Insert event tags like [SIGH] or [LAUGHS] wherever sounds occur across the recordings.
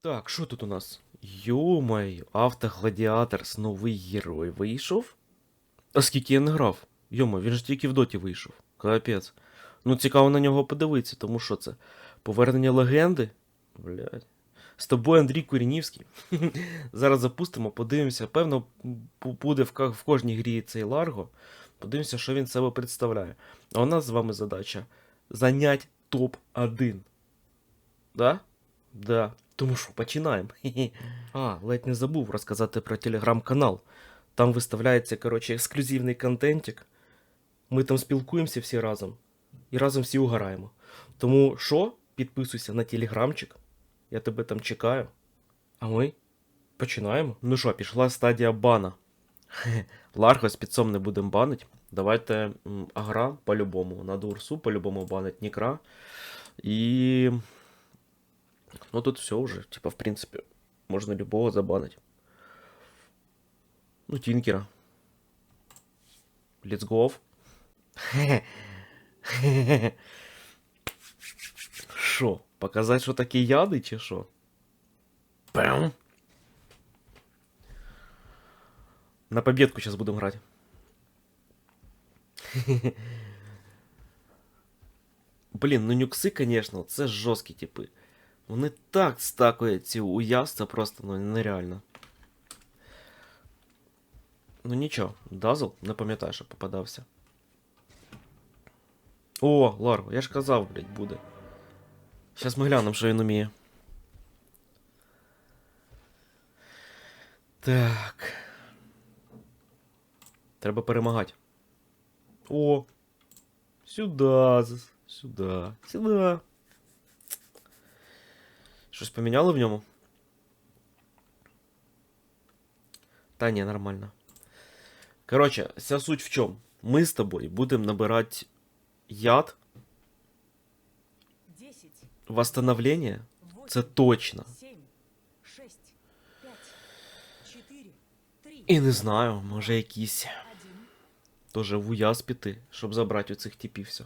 Так, що тут у нас? Йомай, автогладіаторс, новий герой вийшов? А скільки я не грав? Йома, він ж тільки в доті вийшов. Капець. Ну, цікаво на нього подивитися, тому що це? Повернення легенди? Блядь. З тобою Андрій Курінівський. [LAUGHS] Зараз запустимо, подивимося. Певно, буде в, кожній грі цей Ларго. Подивимося, що він себе представляє. А у нас з вами задача зайнять топ-1. Да? Да. Тому що починаємо. [LAUGHS] А, ледь не забув розказати про телеграм-канал. Там виставляється, коротше, ексклюзивний контентик. Ми там спілкуємося всі разом. І разом всі угораємо. Тому що, підписуйся на телеграмчик. Я тебе там чекаю. А ми починаємо. Ну що, пішла стадія бана. [LAUGHS] Ларго з підсом не будемо банить. Давайте Агра по-любому. Надо Урсу по-любому банить Нікра. І. Ну тут все уже. Типа, в принципе, можно любого забанить. Ну, Тинкера. Let's go. Шо? Показать, що такі яди, чи що? Пам. На победку сейчас будем грати. Блін, ну нюкси, конечно, це жорсткі типи. Вони так стакують ці це просто ну, нереально. Ну нічого, Дазл, не пам'ятаю, що попадався. О, Ларго, я ж казав, блядь, буде. Зараз ми глянемо, що він уміє. Так. Треба перемагати. О! Сюда, сюда, сюда. Щось поміняло в ньому? Та ні, нормально. Коротше, вся суть в чому? Ми з тобою будемо набирати яд, 10, восстановлення, 8, це точно. 7, 6, 5, 4, 3, І не знаю, може якісь 1. теж в уяз піти, щоб забрати у цих типів все.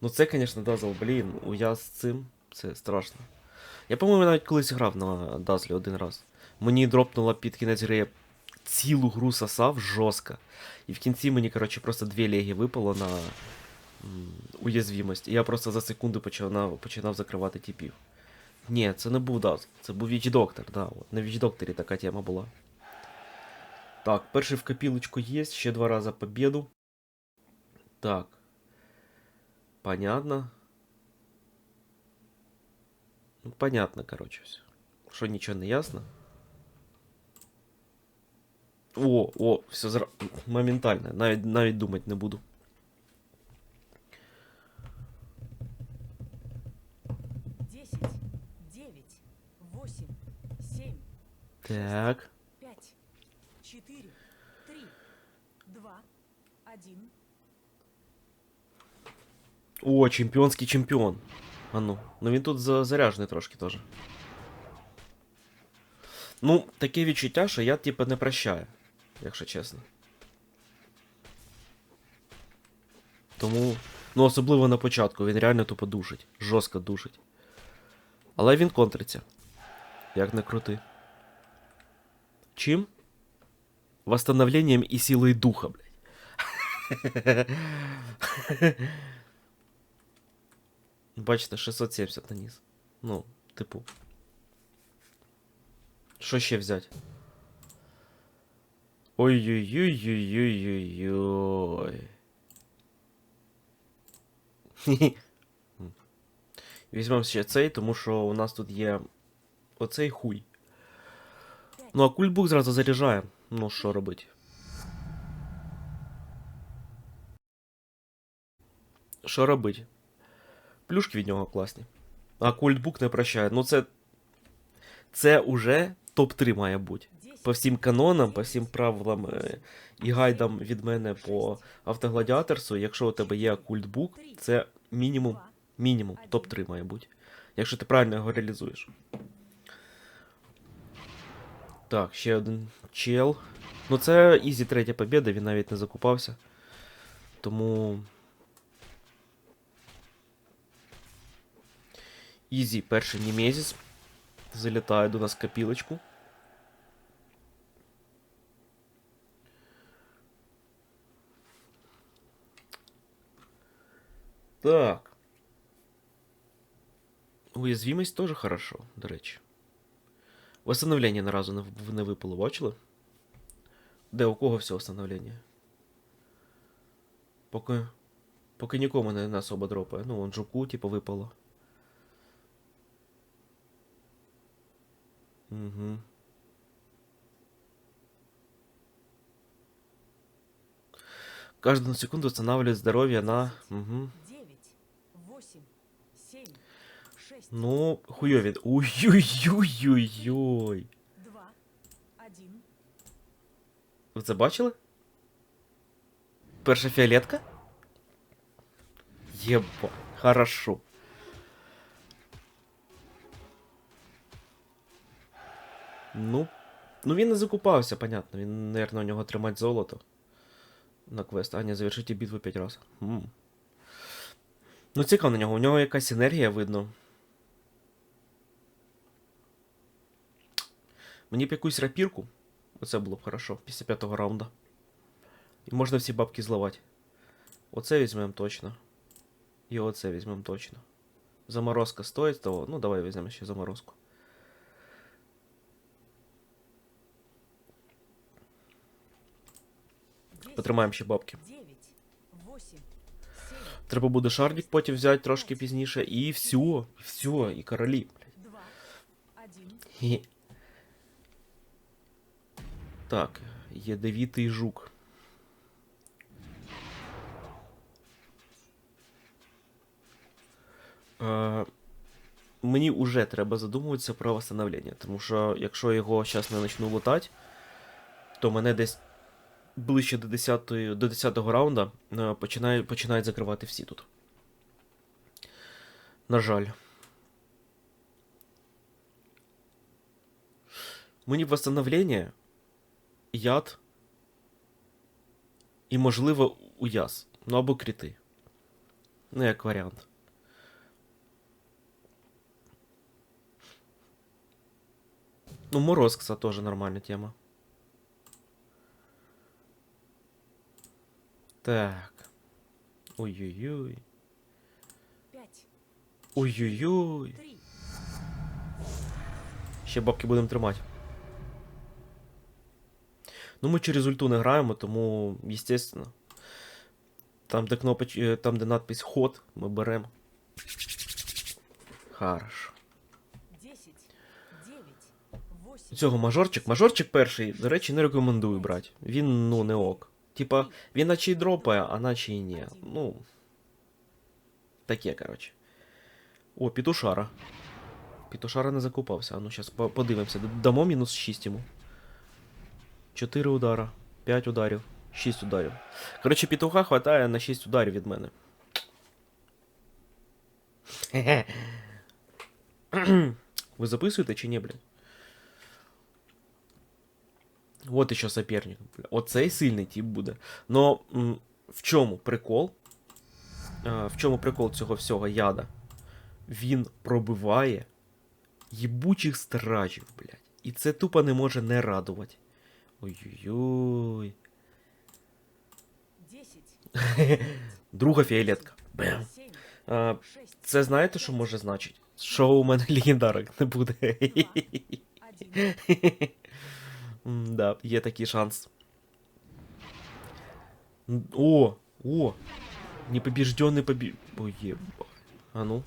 Ну це, звісно, Дазл, блін, уяз з цим, це страшно. Я, по-моєму, навіть колись грав на Дазлі один раз. Мені дропнуло під кінець гри цілу гру сосав жорстко. І в кінці мені, коротше, просто дві легі випало на уязвимость. І я просто за секунду починав, починав закривати типів. Ні, це не був Дазл, це був Віч Доктор, да. От, на Віч Докторі така тема була. Так, перший в копілочку є, ще два рази победу. Так. Понятно. Ну, понятно, короче, все. Що нічого не ясно. О, о, все зра... моментально. Навіть, навіть думати не буду. Десять, девять, восемь, семь, Так. пять, четыре, три, два, один. О, чемпіонський чемпіон. А ну. Ну він тут за- заряджений трошки теж. Ну, таке відчуття, що я, типа, не прощаю, якщо чесно. Тому. Ну, особливо на початку, він реально тупо душить. Жорстко душить. Але він контриться. Як не крути. Чим? Восстановлением і силою духа, блядь. [LAUGHS] Бачите, 670 наніс. Ну, типу. Що ще взяти? Ой-ой-ой-ой-ой-ой-ой. Хі-хі. [LAUGHS] Візьмемо ще цей, тому що у нас тут є оцей хуй. Ну, а кульбук зразу заряджає. Ну, що робити? Що робити? Плюшки від нього класні. А культбук не прощає. Ну це. Це уже топ-3 має бути. По всім канонам, по всім правилам е, і гайдам від мене по автогладіаторсу, якщо у тебе є культбук, це мінімум, мінімум топ-3 має бути. Якщо ти правильно його реалізуєш. Так, ще один чел. Ну це ізі третя побіда, він навіть не закупався. Тому. Ізі перший Німезіс. Залітає до нас копілочку. Так. Уязвимость тоже хорошо, до речі. Восстановлення ні разу не, випало, бачили? Де у кого все восстановлення? Поки. Поки нікому не, особо дропає. Ну, вон жуку, типу, випало. Угу. Каждую секунду восстанавливает здоровье на... Угу. девять, восемь, семь, шесть, Ну, хуйові. Ой-ой-ой-ой-ой. два, один. Ви це бачили? Перша фіолетка? Єба, хорошо. Ну, ну він не закупався, понятно. Він, наверное, у нього тримать золото. На квест. А, ні, завершите битву 5 раз. М. Ну, цікаво на нього, у нього якась енергія видно. Мені б якусь рапірку. Оце було б хорошо, після п'ятого раунда. І можна всі бабки зливати. Оце візьмемо точно. І оце візьмемо точно. Заморозка стоїть того. Ну, давай візьмемо ще заморозку. Потримаємо ще бабки. Треба буде шардик потім взяти трошки пізніше. І все, і все, і королі. Так, ядовитий жук. Е, мені вже треба задумуватися про восстановлення, тому що якщо його зараз не почну лутати, то мене десь ближче до 10, до 10 раунда е, починає, починають закривати всі тут. На жаль. Мені восстановлення, яд і, можливо, уяз. Ну або кріти. Ну, як варіант. Ну, морозкса тоже нормальна тема. Так. Ой-ой-ой. Ой-ой-ой. Ще бабки будемо тримати. Ну, ми через ульту не граємо, тому, естественно. Там, де кнопоч... е, там, де надпись ход, ми беремо. Хорошо. Цього мажорчик. Мажорчик перший, до речі, не рекомендую брати. Він, ну, не ок. Типа, він наче й дропає, а наче й ні. Ну. Таке, коротше. О, пітушара. Пітушара не закупався. А ну зараз подивимося. Д- Дамо мінус 6 йому. 4 удара, 5 ударів, 6 ударів. Коротше, петуха хватає на 6 ударів від мене. Ви записуєте чи ні, блядь? Вот еще соперник. Оцей сильний тип буде. Но м, в чому прикол? А, в чому прикол цього всього яда? Він пробиває їбучих стражів, блядь. І це тупо не може не радувати. Ой-ой-ой. [LAUGHS] Друга фіолетка. Бем. А, це знаєте, що може значити? Що у мене [LAUGHS] легендарок не буде. [LAUGHS] один. М, Да, є такий шанс. М, О, о! Непобіжденний побі... Ой, єба. А ну.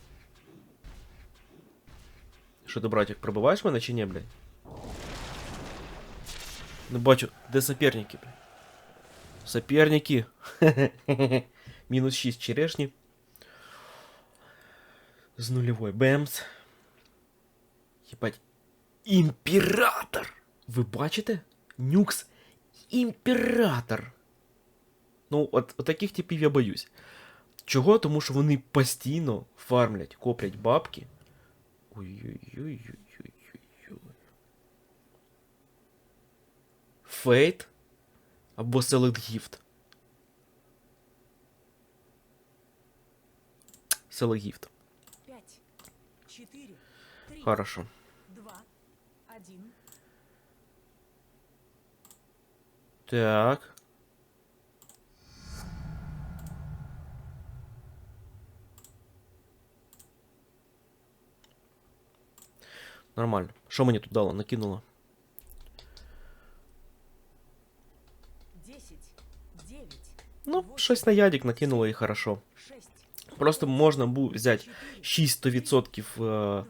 Що ти, братик, пробиваєш мене чи ні, блядь? Не бачу, де соперники, блядь? Соперники. [LAUGHS] Мінус 6 черешні. З нульовой бемс. Єбать. Імператор! Ви бачите? Нюкс імператор. Ну, от, от таких типів я боюсь. Чого? Тому що вони постійно фармлять, коплять бабки. Ой-ой-ой-ой-ой-ой. Фейт або Select Gift. Select Gift. Хорошо. Так. Нормально. Що мені тут дало? Накинуло. Десять. Девять. Ну, восемь, щось на ядік накинуло і хорошо. Шесть. Просто можна було взяти четыре, 600% е, Два.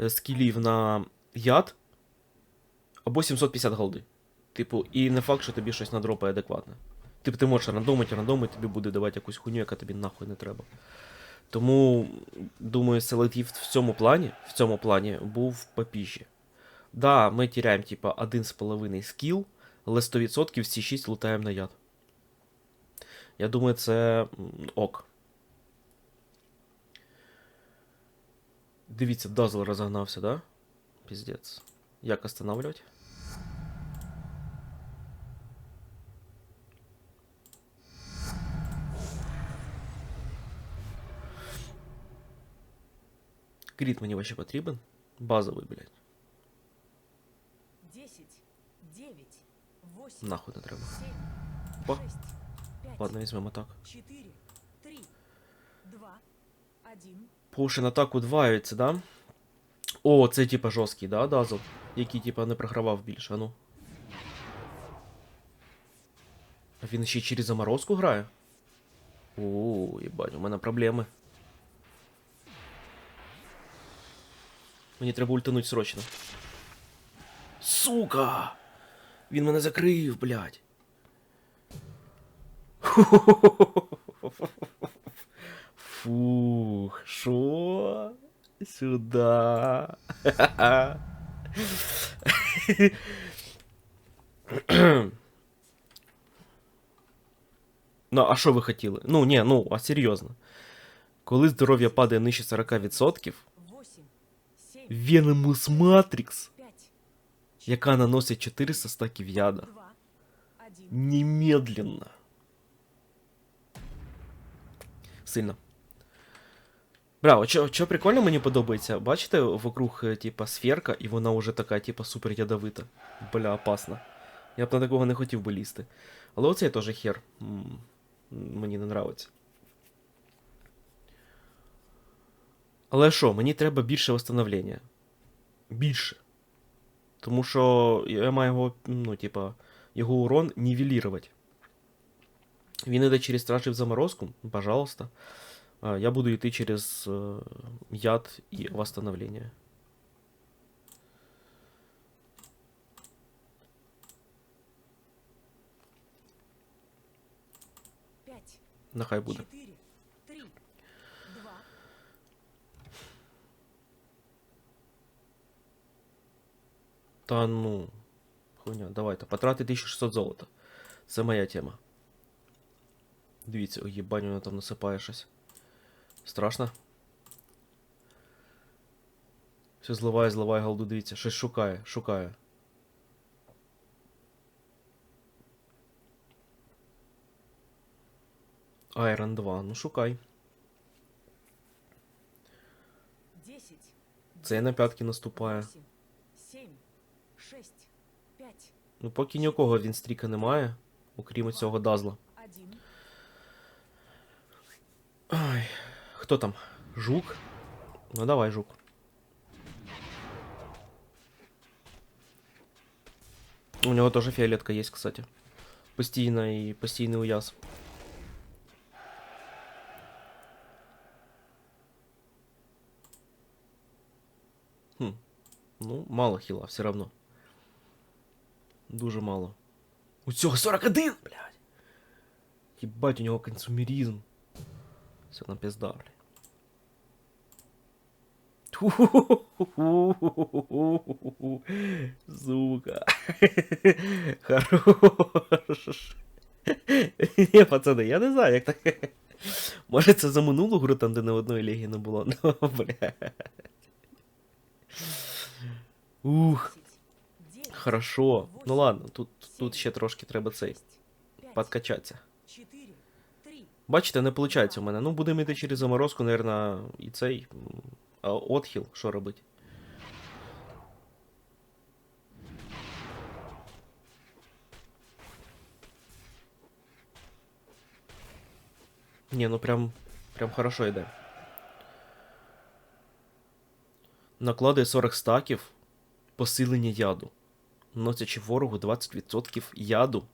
е, скілів на яд або 750 голди. Типу, і не факт, що тобі щось надропає адекватне. Типу, ти можеш рандомити, рандомити, тобі буде давати якусь хуйню, яка тобі нахуй не треба. Тому, думаю, селектив в цьому плані, в цьому плані був попіжі. Да, ми тіряємо, типа, 1,5 скіл, але 100% всі 6 лутаємо на яд. Я думаю, це ок. Дивіться, Дазл розогнався, да? Піздець. Як останавливать? Кріт мені вообще потрібен. Базовий, блядь. Десять. Девять. Восемь. Нахуй не треба. Семь. Ба. Шесть. Пять. Ладно, візьмемо так. Четыре. Три. Два. Один. Пушин атаку дваються, да? О, це типа жорсткий, да, Дазл? Який типа не програвав більше, а ну. А він ще й через заморозку грає? О, їбать, у мене проблеми. Мені треба ультануть срочно. Сука! Він мене закрив, блядь. Фух, шо? Сюда. Ну, а що ви хотіли? Ну, ні, ну, а серйозно. Коли здоров'я падає нижче 40%, Восемь. Семь. Venomous Matrix, Пять. яка наносить 400 стаків яда, Два. Один. немедленно. Сильно. Бля, от що, що прикольно мені подобається, бачите, вокруг, е, типа, сферка, і вона вже така, типа, супер ядовита. Бля, опасно. Я б на такого не хотів би лізти. Але оцей теж хер. М, Мені не нравиться. Але що, мені треба більше восстановлення. Більше. Тому що я маю його, ну, типа, його урон нівелірувати. Він іде через стражів заморозку, пожалуйста. А Я буду йти через е, яд і восстановлення. Пять. Нехай буде. Та ну. Хуйня, давайте. Потрати 1600 золота. Це моя тема. Дивіться, ой, їбань, вона там насипає щось. Страшно? Все зливає, зливає голду, дивіться, щось шукає, шукає. Айрон 2, ну шукай. Це на п'ятки наступає. Ну поки ні у кого він стріка немає, окрім цього дазла. Один. Ай, хто там? Жук? Ну давай, жук. У нього теж фіолетка є, кстати. Постійна і постійний уяз. Хм. Ну, мало хіла, все равно. Дуже мало. У цього 41, блядь. Єбать, у нього консумеризм. Все на пизда, блядь. [LAUGHS] Сука. [LAUGHS] Хорош. [LAUGHS] Ні, пацани, я не знаю, як так. Може це за минулу гру, там, де не одної ліги не було. Ну, бля. Ух. Хорошо. Ну ладно, тут тут ще трошки треба цей. Подкачатися. Бачите, не виходить у мене. Ну, будемо йти через заморозку, наверное, і цей. отхил, що робити. Ні, ну прям прям хорошо йде. Накладує 40 стаків посилення яду. Носячи ворогу 20% яду.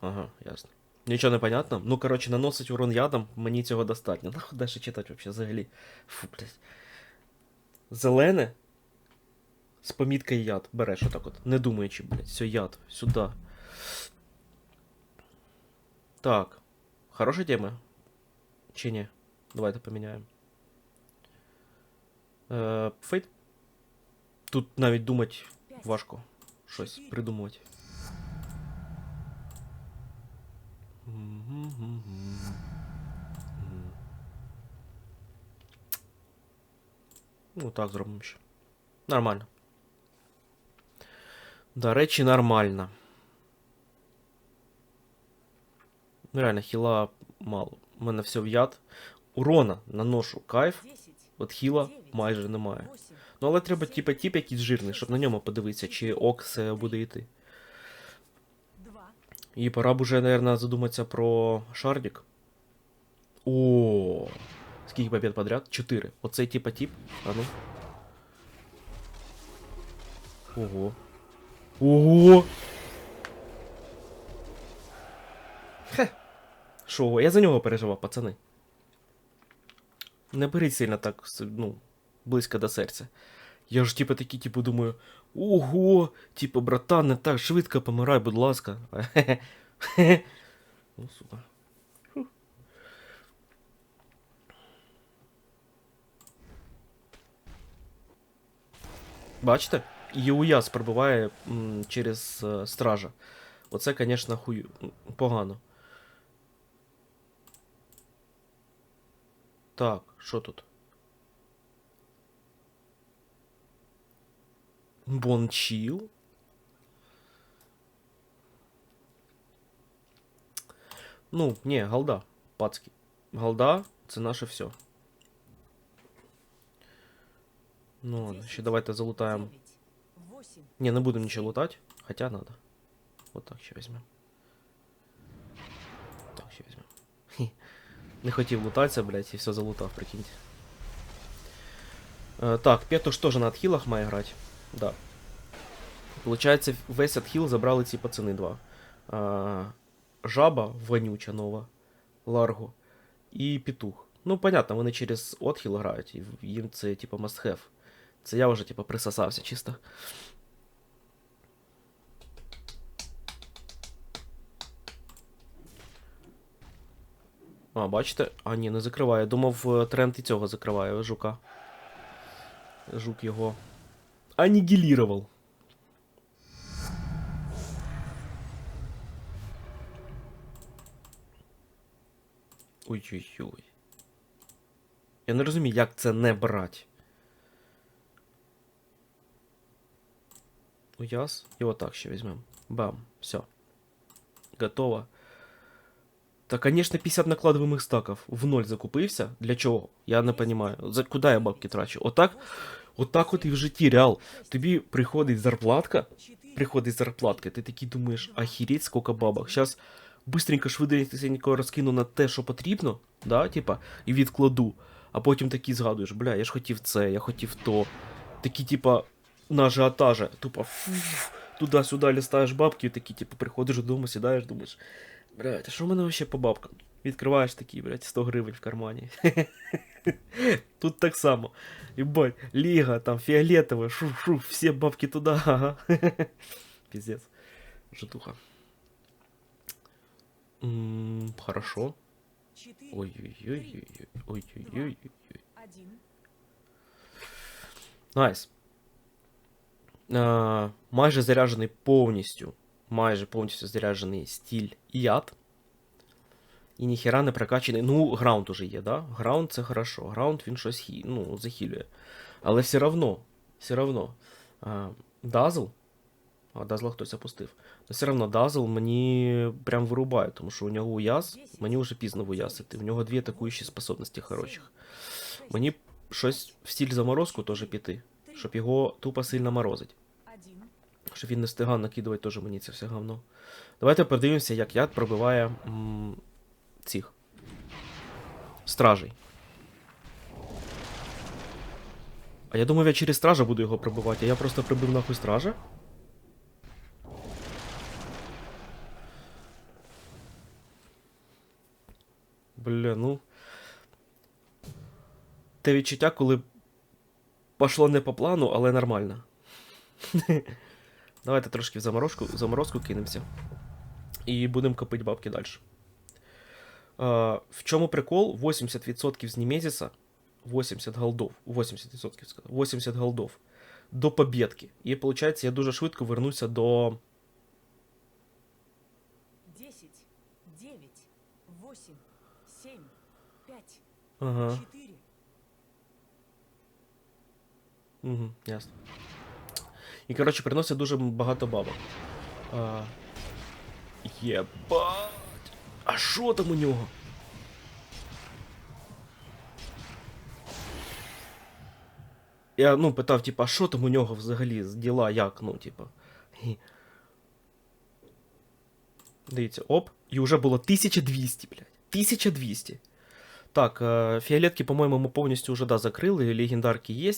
Ага, ясно. Нічого не понятно. Ну, коротше, наносить урон ядом, мені цього достатньо. Нахуй далі читати вообще взагалі. Фу, блядь. Зелене. З поміткою яд. Береш отак от. Не думаючи, блядь. Все, яд. Сюди. Так. Хороша тема? Чи ні? Давайте поміняємо. Е, фейт. Тут навіть думати важко. Щось придумувати. Ну, так зробимо ще. Нормально. До речі, нормально. Реально, хіла мало. У мене все в яд. Урона наношу кайф. От хіла майже немає. Ну, але треба типа тип якийсь жирний, щоб на ньому подивитися, чи ок все буде йти. І пора б уже, наверное, задуматися про шардик. О, скільки побед подряд? Чотири. Оцей типа тип. А ну. Ого. Ого! Хе. Шо, я за нього переживав, пацани. Не беріть сильно так, ну, близько до серця. Я ж типа такий, типу, думаю, ого, типу, братан, не так швидко помирай, будь ласка. [LAUGHS] Ну, сука. Бачите? І уяз пробиває через е, стража. Оце, звісно, хую... погано. Так, що тут? Бончил. Ну, ні, голда, пацки. Голда це наше все. Ну, ладно, ще давайте залутаємо. Девять. Восемь. Не, не будемо нічого лутати, хотя надо. Вот так ще візьмемо. Не хотів лутатися, блядь, і все залутав, прикиньте. Е, так, Петуш теж на отхилах має грати. Да. Получається, весь отхил забрали ці пацани два. Е, жаба вонюча нова, Ларго, і Петух. Ну, понятно, вони через отхил грають, і їм це, типа, must have. Це я вже, типа, присосався чисто. А, бачите? А, ні, не закриває. Думав, е, тренд і цього закриває жука. Жук його анігілірував. Ой-ой-ой. Я не розумію, як це не брать. Уяз. І отак ще візьмемо. Бам. Все. Готово. Та, конечно, 50 накладываемых стаков в ноль закупився. Для чого? Я не понимаю. За куди я бабки трачу? Отак, отак от і в житті, реал. Тобі приходить зарплатка, Четыре. приходить зарплатка, ти такий думаєш, ахіреть, скільки бабок. Щас быстренько, швиденько розкину на те, що потрібно, да, типа, і відкладу. А потім такий згадуєш, бля, я ж хотів це, я хотів то. Такі, типа, на ажіотажі, тупо фу, туди-сюди лістаєш бабки, і такі, типу, приходиш додому, сідаєш, думаєш, блядь, а що в мене вообще по бабкам? Відкриваєш такий, блядь, 100 гривень в кармані. [LAUGHS] Тут так само. Ебать, лига, там, фиолетовая, шу-шу, все бабки туда, ага. [LAUGHS] Пиздец. Житуха. М, Хорошо. Четыре. Ой-ой-ой. Ой-ой-ой. Один. Найс. Е, майже заряджений повністю. Майже повністю заряджений стіль і яд. І ніхера не прокачаний. Ну, граунд уже є, да? Граунд це хорошо. Граунд він щось хі... ну, захилює. Але все равно, все равно. Дазл. А, Дазла хтось опустив. Но все равно Дазл мені прям вирубає, тому що у нього уяз, мені вже пізно виясити. В нього дві атакуючі способності хороших. Мені щось в стіль заморозку теж піти, щоб його тупо сильно морозить. Один. Що він не встигав накидувати теж мені це все говно. Давайте подивимося, як яд пробиває м, цих стражей. А я думав, я через стража буду його пробивати, а я просто прибив нахуй стража. Бля, ну. Те відчуття, коли пошло не по плану, але нормально. [LAUGHS] Давайте трошки в заморозку, в заморозку кинемося. І будемо копити бабки далі. А, в чому прикол? 80% з Німезіса 80 голдов. 80% сказав. 80 голдов. До побєдки. І виходить, я дуже швидко вернуся до. 10, 9, 8, 7, 5, Ага. 4, Угу, ясно. І, коротше, приносить дуже багато бабок. А... Єбать! А що там у нього? Я ну, питав, типа, а що там у нього взагалі з діла, як, ну, типа. Дивіться, оп, і вже було 1200, блядь. 1200. Так, е, фіолетки, по-моєму, ми повністю вже да, закрили, легендарки є.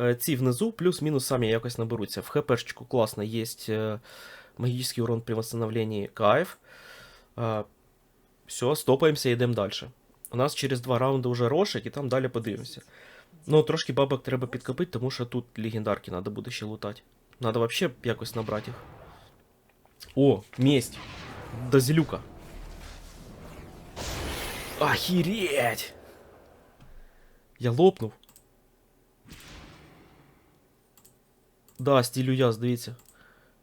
Е, Ці внизу плюс-мінус самі якось наберуться. В ХПшечку класно є е, магічний урон при восстановлении кайф. Все, стопаємося і йдемо далі. У нас через два раунди вже рошик, і там далі подивимося. Ну, трошки бабок треба підкопити, тому що тут легендарки треба буде ще лутати. Надо вообще якось набрати їх. О, месть! До зелюка. Охереть! Я лопнув. Да, стілю яз, дивіться.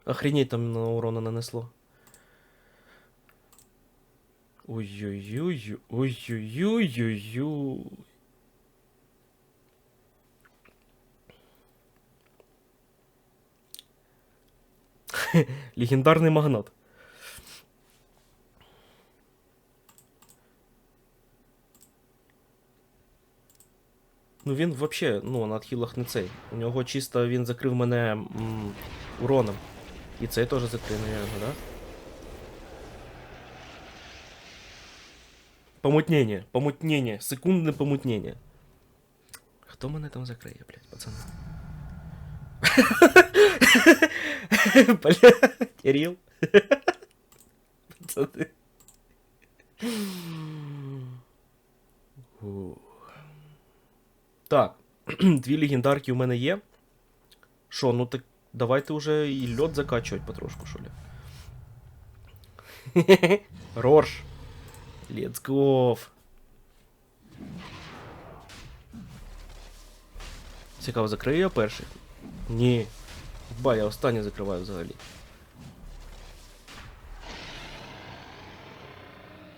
Охренеть там на урона нанесло. Ой-ой-ой, ой-ой-ой-ой-ой. Легендарний магнат. Ну він вообще, ну, на отхилах не цей. У нього чисто він закрив мене м, уроном. І цей теж закрив, наверное, да? Помутнення, помутнення, секундне помутнення. Хто мене там закриє, блядь, пацани? [LAUGHS] Бля, Кирил. [LAUGHS] Пацани. Ух. Так, [CLEARS THROAT] дві легендарки у мене є. Що, ну так давайте вже і льот закачувати потрошку, що ли. [LAUGHS] Рорш. Let's go. Цікаво, закрию я перший? Ні. Ба, я останній закриваю взагалі.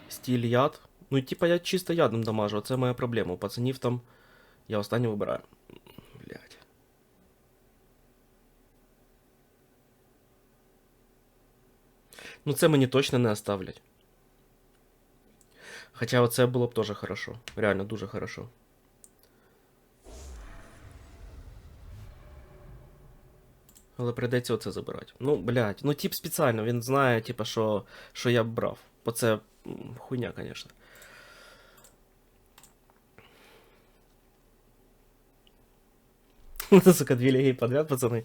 Стіль яд. Ну, типа я чисто ядом дамажу, це моя проблема. У пацанів там. Я останній вибираю. Блять. Ну, це мені точно не оставлять. Хоча оце було б теж хорошо. Реально дуже хорошо. Але прийдеться оце забирати. Ну, блядь, ну тип спеціально, він знає, типа, що, що я б брав. Бо це м, хуйня, звісно. [LAUGHS] Сука, дві ліги подряд, пацани.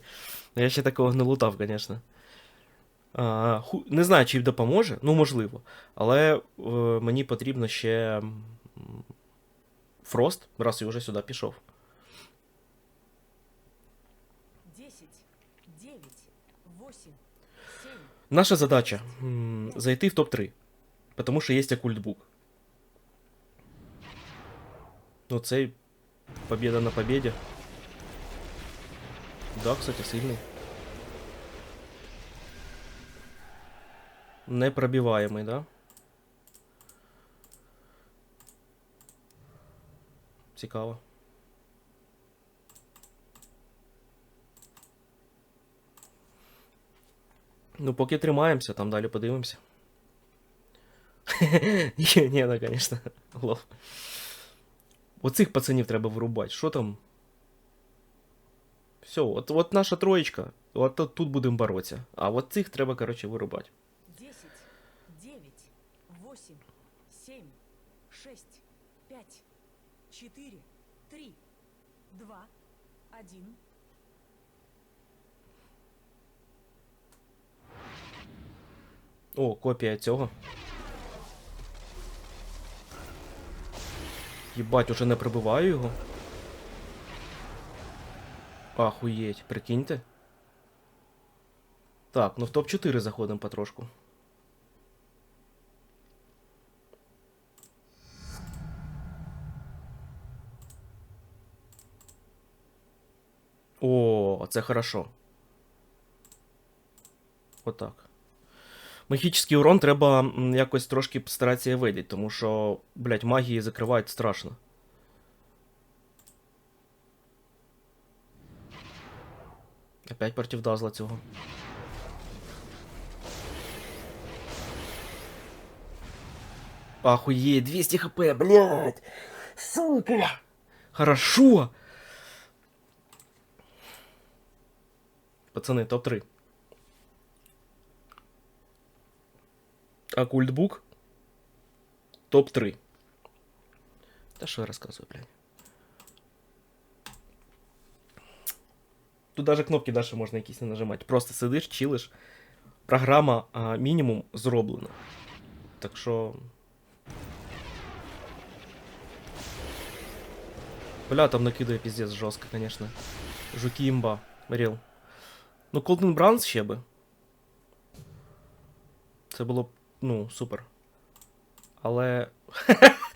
Ну, Я ще такого не лутав, звісно. А, ху... Не знаю, чи допоможе, ну можливо. Але е, мені потрібно ще Фрост, раз я вже сюди пішов. 10, 9, 8, 7, Наша задача м, зайти в топ-3. Потому що є окультбук. Ну, цей победа на победе. Да, кстати, сильний. Непробиваемый, да? Цікаво. Ну, поки тримаємося, там далі подивимося. [LAUGHS] Ні, ну, конечно. [LAUGHS] Лов. Оцих пацанів треба вирубати. Що там? Все, от, от наша троєчка. От тут, будемо боротися. А от цих треба, коротше, вирубати. 10, 9, 8, 7, 6, 5, 4, 3, 2, 1. О, копія цього. Єбать, уже не прибиваю його. Ахуєть, прикиньте. Так, ну в топ-4 заходимо потрошку. О, це хорошо. Отак. Магічний урон треба якось трошки постаратися видіти, тому що, блядь, магії закривають страшно. Опять против дазла цього. Ахуеть, 200 хп, блядь! Сука! Хорошо! Пацаны, топ-3. Оккультбук. Топ-3. Та що я розказую, блядь. Тут даже кнопки дальше можна якісь не нажимати. Просто сидиш, чилиш. Програма а, мінімум зроблена. Так що. Бля, там накидає піздець жорстко, конечно. Жуки імба. Ріл. Ну, Колден Бранс ще би. Це було б, ну, супер. Але.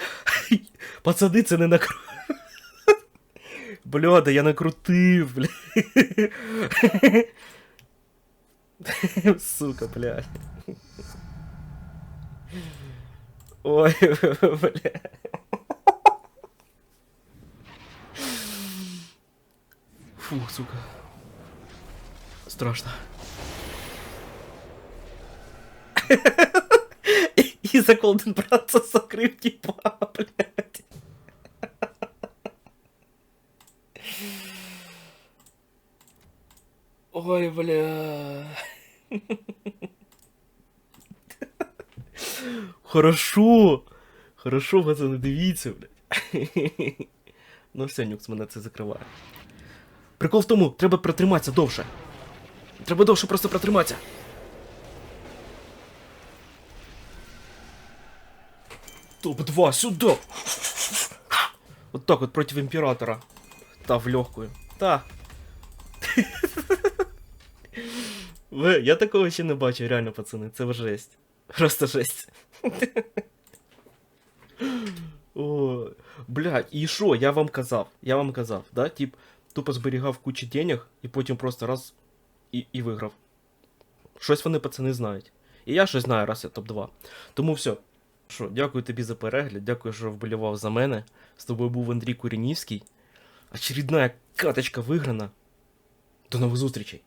[LAUGHS] Пацани, це не накру. Бля, да я накрутив, бля. Сука, бля. Ой, бля. Фух, сука. Страшно. І за Голден Братца закрив типа, блядь. Ой, бля. Хорошо. Хорошо, пацани, дивіться, блядь. Ну все, нюкс мене це закриває. Прикол в тому, треба протриматися довше. Треба довше просто протриматися. Топ-2 сюда! Вот так вот против императора. Та в легкую. Та. Ви, я такого ще не бачив, реально, пацани. Це жесть. Просто жесть. О, блядь, і що, я вам казав, я вам казав, да? Тип, тупо зберігав кучу денег і потім просто раз і, і виграв. Щось вони, пацани, знають. І я щось знаю, раз я топ-2. Тому все. Що, дякую тобі за перегляд, дякую, що вболівав за мене. З тобою був Андрій Куренівський. Очередная каточка виграна. До нових зустрічей!